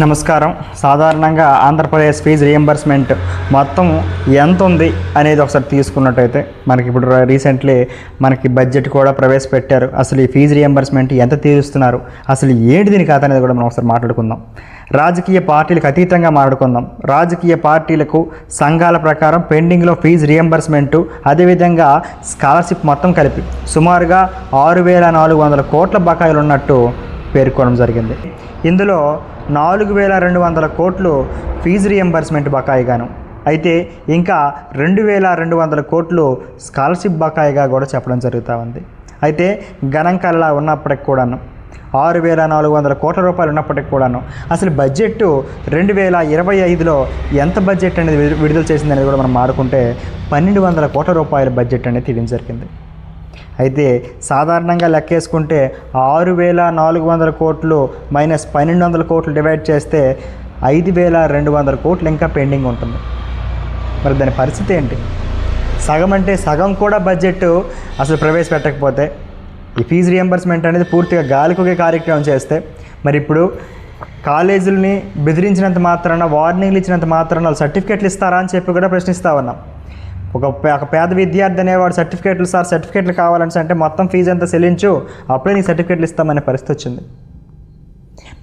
నమస్కారం. సాధారణంగా Andhra Pradesh fee reimbursement మొత్తం ఎంత ఉంది అనేది ఒకసారి తీసుకున్నట్టయితే మనకి ఇప్పుడు రీసెంట్లీ మనకి బడ్జెట్ కూడా ప్రవేశపెట్టారు. అసలు ఈ ఫీజు రియంబర్స్మెంట్ ఎంత తీరుస్తున్నారు? అసలు ఏంటి దీని కథ అనేది కూడా మనం ఒకసారి మాట్లాడుకుందాం. రాజకీయ పార్టీలకు అతీతంగా మాట్లాడుకుందాం. రాజకీయ పార్టీలకు సంఘాల ప్రకారం పెండింగ్లో ఫీజు రియంబర్స్మెంటు అదేవిధంగా స్కాలర్షిప్ మొత్తం కలిపి సుమారుగా ఆరు వేల నాలుగు వందల కోట్ల బకాయిలు ఉన్నట్టు పేర్కొనడం జరిగింది. ఇందులో నాలుగు వేల రెండు వందల కోట్లు ఫీజు రియంబర్స్మెంట్ బకాయిగాను. అయితే ఇంకా రెండు వేల రెండు వందల కోట్లు స్కాలర్షిప్ బకాయిగా కూడా చెప్పడం జరుగుతూ ఉంది. అయితే గణాంకాలలా ఉన్నప్పటికి కూడాను ఆరు వేల నాలుగు వందల కోట్ల రూపాయలు ఉన్నప్పటికి కూడాను అసలు బడ్జెట్ రెండు వేల ఇరవై ఐదులో ఎంత బడ్జెట్ అనేది విడుదల చేసింది అనేది కూడా మనం మాడుకుంటే పన్నెండు వందల కోట్ల రూపాయల బడ్జెట్ అనేది తీయడం జరిగింది. అయితే సాధారణంగా లెక్కేసుకుంటే ఆరు వేల నాలుగు వందల కోట్లు మైనస్ పన్నెండు వందల కోట్లు డివైడ్ చేస్తే ఐదు వేల రెండు వందల కోట్లు ఇంకా పెండింగ్ ఉంటుంది. మరి దాని పరిస్థితి ఏంటి? సగం అంటే సగం కూడా బడ్జెట్ అసలు ప్రవేశపెట్టకపోతే ఈ ఫీజు రియంబర్స్మెంట్ అనేది పూర్తిగా గాలికొకే కార్యక్రమం చేస్తే మరి ఇప్పుడు కాలేజీలని బెదిరించినంత మాత్రాన వార్నింగ్లు ఇచ్చినంత మాత్రాన వాళ్ళు సర్టిఫికెట్లు ఇస్తారా అని చెప్పి కూడా ప్రశ్నిస్తా ఉన్నాం. ఒక పే- ఒక పేద విద్యార్థి అనేవాడు సర్టిఫికేట్లు సార్ సర్టిఫికేట్లు కావాలంటే అంటే మొత్తం ఫీజు అంతా చెల్లించు అప్పుడే నీ సర్టిఫికేట్లు ఇస్తామనే పరిస్థితి వచ్చింది.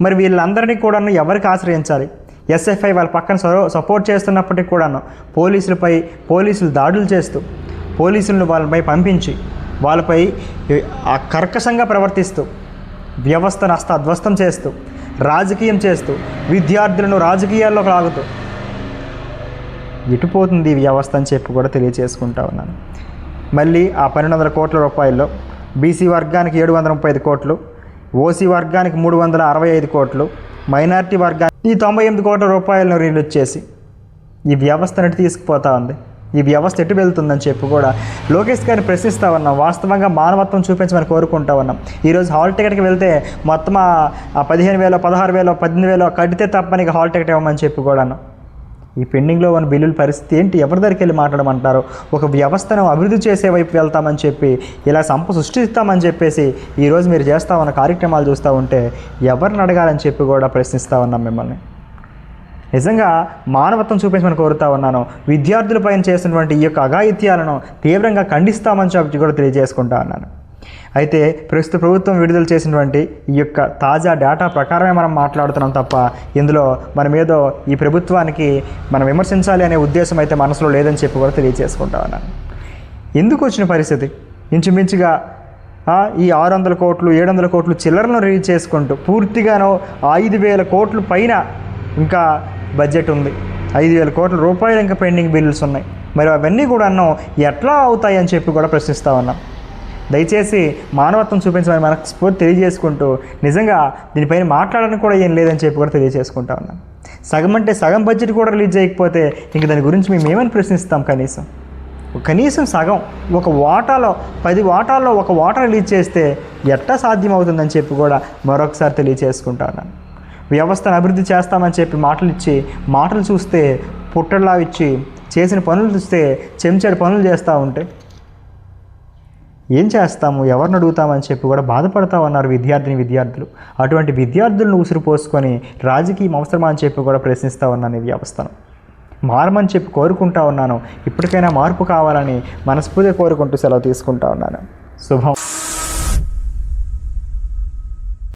మరి వీళ్ళందరినీ కూడాను ఎవరికి ఆశ్రయించాలి? ఎస్ఎఫ్ఐ వాళ్ళ పక్కన సరో సపోర్ట్ చేస్తున్నప్పటికీ కూడాను పోలీసులపై పోలీసులు దాడులు చేస్తూ పోలీసులను వాళ్ళపై పంపించి వాళ్ళపై ఆ కర్కశంగా ప్రవర్తిస్తూ వ్యవస్థను అస్త అధ్వస్తం చేస్తూ రాజకీయం చేస్తూ విద్యార్థులను రాజకీయాల్లోకి లాగుతూ ఇటుపోతుంది ఈ వ్యవస్థ అని చెప్పి కూడా తెలియచేసుకుంటా ఉన్నాను. మళ్ళీ ఆ పన్నెండు వందల కోట్ల రూపాయల్లో బీసీ వర్గానికి ఏడు వందల ముప్పై ఐదు కోట్లు ఓసీ వర్గానికి మూడు వందల అరవై ఐదు కోట్లు మైనారిటీ వర్గానికి ఈ తొంభై ఎనిమిది కోట్ల రూపాయలను రిలీజ్ చేసి ఈ వ్యవస్థ ఎటు తీసుకుపోతా ఉంది? ఈ వ్యవస్థ ఎటు వెళ్తుందని చెప్పి కూడా లోకేష్ గారిని ప్రశ్నిస్తా ఉన్నాం. వాస్తవంగా మానవత్వం చూపించమని కోరుకుంటా ఉన్నాం. ఈరోజు హాల్ టికెట్కి వెళ్తే మొత్తం ఆ- పదిహేను వేలో పదహారు వేలో పద్దెనిమిది వేలో కడితే తప్ప నీకు హాల్ టికెట్ ఇవ్వమని చెప్పి కూడాను ఈ పెండింగ్లో ఉన్న బిల్లుల పరిస్థితి ఏంటి? ఎవరి దగ్గరికి వెళ్ళి మాట్లాడమంటారు ఒక వ్యవస్థను అభివృద్ధి చేసే వైపు వెళ్తామని చెప్పి ఇలా సంప సృష్టిస్తామని చెప్పేసి ఈరోజు మీరు చేస్తా ఉన్న కార్యక్రమాలు చూస్తూ ఉంటే ఎవరిని అడగాలని చెప్పి కూడా ప్రశ్నిస్తూ ఉన్నాం మిమ్మల్ని. నిజంగా మానవత్వం చూపించమని కోరుతా ఉన్నాను. విద్యార్థులపైన చేసినటువంటి ఈ యొక్క అఘాయిత్యాలను తీవ్రంగా ఖండిస్తామని చెప్పి కూడా తెలియజేసుకుంటా ఉన్నాను. అయితే ప్రస్తుత ప్రభుత్వం విడుదల చేసినటువంటి ఈ యొక్క తాజా డేటా ప్రకారమే మనం మాట్లాడుతున్నాం తప్ప ఇందులో మనం ఏదో ఈ ప్రభుత్వానికి మనం విమర్శించాలి అనే ఉద్దేశం అయితే మనసులో లేదని చెప్పి కూడా తెలియజేసుకుంటా ఉన్నాను. ఎందుకు వచ్చిన పరిస్థితి? ఇంచుమించుగా ఈ ఆరు వందల కోట్లు ఏడు వందల కోట్లు చిల్లరలను రిలీజ్ చేసుకుంటూ పూర్తిగానో ఐదు వేల కోట్లు పైన ఇంకా బడ్జెట్ ఉంది. ఐదు వేల కోట్ల రూపాయలు ఇంకా పెండింగ్ బిల్లుస్ ఉన్నాయి. మరి అవన్నీ కూడాను ఎట్లా అవుతాయి అని చెప్పి కూడా ప్రశ్నిస్తా ఉన్నాం. దయచేసి మానవత్వం చూపించమని మనకు స్ఫూర్తి తెలియజేసుకుంటూ నిజంగా దీనిపైన మాట్లాడడానికి కూడా ఏం లేదని చెప్పి కూడా తెలియజేసుకుంటా ఉన్నాను సగం అంటే సగం బడ్జెట్ కూడా రిలీజ్ చేయకపోతే ఇంక దాని గురించి మేము ఏమని ప్రశ్నిస్తాం కనీసం? కనీసం సగం ఒక వాటాలో పది వాటాల్లో ఒక వాటా రిలీజ్ చేస్తే ఎట్టా సాధ్యం అవుతుందని చెప్పి కూడా మరొకసారి తెలియజేసుకుంటాను వ్యవస్థను అభివృద్ధి చేస్తామని చెప్పి మాటలు ఇచ్చి మాటలు చూస్తే పుట్టలా ఇచ్చి చేసిన పనులు చూస్తే చెంచాడు పనులు చేస్తూ ఉంటే ఏం చేస్తాము? ఎవరిని అడుగుతామని చెప్పి కూడా బాధపడతా ఉన్నారు విద్యార్థిని విద్యార్థులు. అటువంటి విద్యార్థులను ఉసురు పోసుకొని రాజకీయం అవసరమా అని చెప్పి కూడా ప్రశ్నిస్తూ ఉన్నాను ఈ వ్యవస్థను. మారమని చెప్పి కోరుకుంటా ఉన్నాను. ఇప్పటికైనా మార్పు కావాలని మనస్ఫూర్తిగా కోరుకుంటూ సెలవు తీసుకుంటా ఉన్నాను. శుభం.